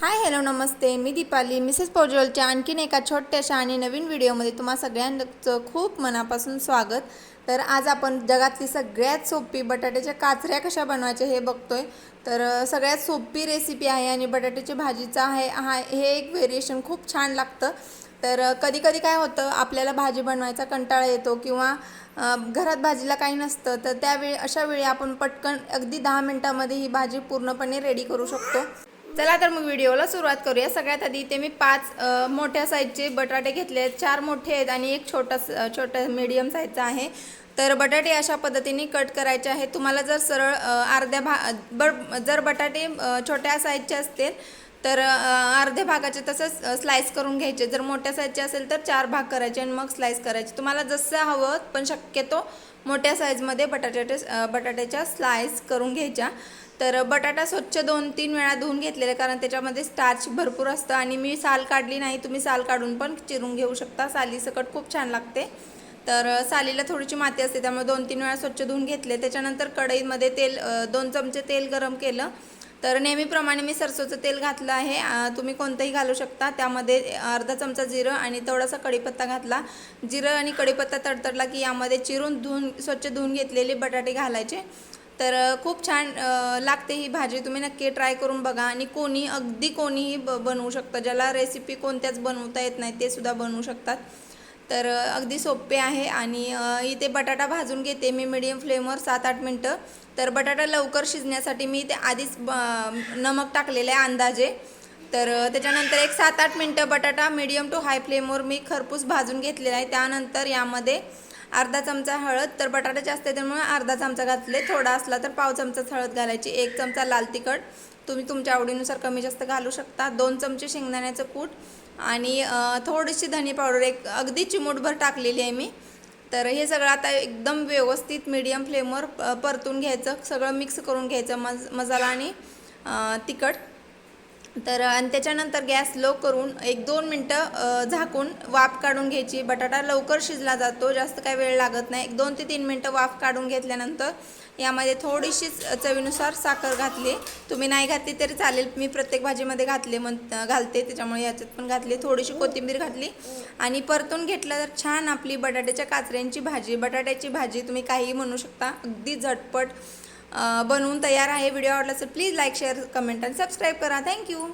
हाय hello नमस्ते. मी Deepali. Mrs पोजोलच्या आणखीन एका छोट्याशा आणि नवीन व्हिडिओमध्ये तुम्हा सगळ्यांचं खूप मनापासून स्वागत. तर आज आपण जगातली सगळ्यात सोपी बटाट्याच्या काचऱ्या कशा बनवायच्या हे बघतोय. तर सगळ्यात सोपी रेसिपी आहे आणि बटाट्याची भाजीचा आहे हा हे एक व्हेरिएशन खूप छान लागतं. तर कधी कधी काय होतं आपल्याला भाजी बनवायचा कंटाळा येतो किंवा घरात भाजीला काही नसतं तर त्यावेळी अशा वेळी आपण पटकन अगदी दहा मिनटामध्ये ही भाजी पूर्णपणे रेडी करू शकतो. चला तर मग व्हिडिओला सुरुवात करूया. सगळ्यात आधी इथे मी पाच मोठ्या साईजचे बटाटे घेतले आहेत. चार मोठे आहेत आणि एक छोटा छोटा मीडियम साईजचा आहे. तर बटाटे अशा पद्धतीने कट करायचे आहेत. तुम्हाला जर सरळ अर्ध्या भा बर जर बटाटे छोट्या साईजचे असतील तर अर्ध्या भागाचे तसंच स्लाइस करून घ्यायचे. जर मोठ्या साईजचे असेल तर चार भाग करायचे आणि मग स्लाइस करायचे. तुम्हाला जसं हवं पण शक्यतो मोठ्या साईजमध्ये बटाट्याच्या बटाट्याच्या स्लाइस करून घ्यायच्या. तर बटाटा स्वच्छ दोन तीन वेळा धुवून घेतलेले कारण त्याच्यामध्ये स्टार्च भरपूर असतं आणि मी साल काढली नाही तुम्ही साल काढून पण चिरून घेऊ शकता. सालीसकट खूप छान लागते. तर सालीला थोडीशी माती असते त्यामुळे दोन तीन वेळा स्वच्छ धुवून घेतले. त्याच्यानंतर कढईमध्ये तेल दोन चमचे तेल गरम केलं. तर नेहमीप्रमाणे मी सरसोचं तेल घातलं आहे. तुम्ही कोणतंही घालू शकता. त्यामध्ये अर्धा चमचा जिरं आणि थोडासा कढीपत्ता घातला. जिरं आणि कढीपत्ता तडतडला की यामध्ये चिरून धुवून स्वच्छ धुवून घेतलेले बटाटे घालायचे. तर खूप छान लागते ही भाजी. तुम्ही नक्की ट्राय करून बघा आणि कोणी अगदी कोणीही ब बनवू शकतं. ज्याला रेसिपी कोणत्याच बनवता येत नाही ते सुद्धा बनवू शकतात. तर अगदी सोपे आहे आणि इथे बटाटा भाजून घेते मी मिडियम फ्लेमवर सात आठ मिनटं. तर बटाटा लवकर शिजण्यासाठी मी इथे आधीच ब- नमक टाकलेलं आहे अंदाजे. तर त्याच्यानंतर एक सात आठ मिनटं बटाटा मिडियम टू हाय फ्लेमवर मी खरपूस भाजून घेतलेला आहे. त्यानंतर यामध्ये अर्धा चमचा हळद तर बटाटा जास्त आहे त्यामुळे अर्धा चमचा घातले. थोडा असला तर पाव चमचाच हळद घालायची. एक चमचा लाल तिखट. तुम्ही तुमच्या आवडीनुसार कमी जास्त घालू शकता. दोन चमचे शेंगदाण्याचं कूट. आणि थोडीशी धनी पावडर एक अगदी चिमूटभर टाकलेली आहे मी. तर हे सगळं आता एकदम व्यवस्थित मीडियम फ्लेमवर परतून घ्यायचं. सगळं मिक्स करून घ्यायचं मज मसाला आणि तिखट. तर आणि त्याच्यानंतर गॅस लो करून एक दोन मिनटं झाकून वाफ काढून घ्यायची. बटाटा लवकर शिजला जातो जास्त काही वेळ लागत नाही. एक दोन ते तीन मिनटं वाफ काढून घेतल्यानंतर यामध्ये थोडीशी चवीनुसार साखर घातली. तुम्ही नाही घातली तरी चालेल. मी प्रत्येक भाजीमध्ये घातले म्हण घालते. त्याच्यामुळे याच्यात पण घातली. थोडीशी कोथिंबीर घातली. आणि परतून घेतलं तर छान आपली बटाट्याच्या काचऱ्यांची भाजी. बटाट्याची भाजी तुम्ही काहीही म्हणू शकता. अगदी झटपट बनवून तयार आहे. व्हिडिओ आवडला तर प्लीज लाईक शेअर कमेंट आणि सबस्क्राईब करा. Thank you.